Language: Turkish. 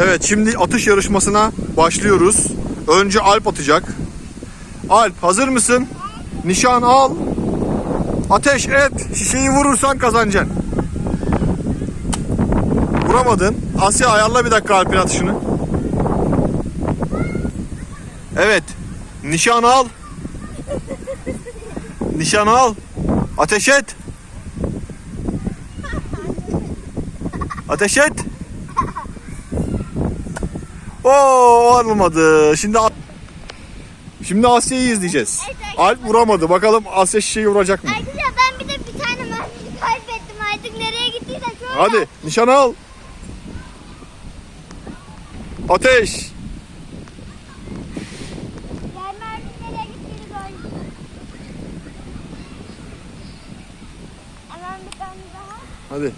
Evet şimdi atış yarışmasına başlıyoruz. Önce Alp atacak. Alp hazır mısın? Nişan al. Ateş et. Şişeyi vurursan kazanacaksın. Vuramadın. Asya ayarla bir dakika Alp'in atışını. Evet. Nişan al. Nişan al. Ateş et. Ateş et. Oo olmadı. Şimdi Şimdi Asya'yı izleyeceğiz. Alp vuramadı. Bakalım Asya şişeyi vuracak mı? Arkadaşlar ben bir de bir tane mermi kaybettim artık nereye gittiyse şöyle. Hadi nişan al. Ateş. Diğer mermi nereye gittiğini gördüm. Hemen bir tane daha. Hadi.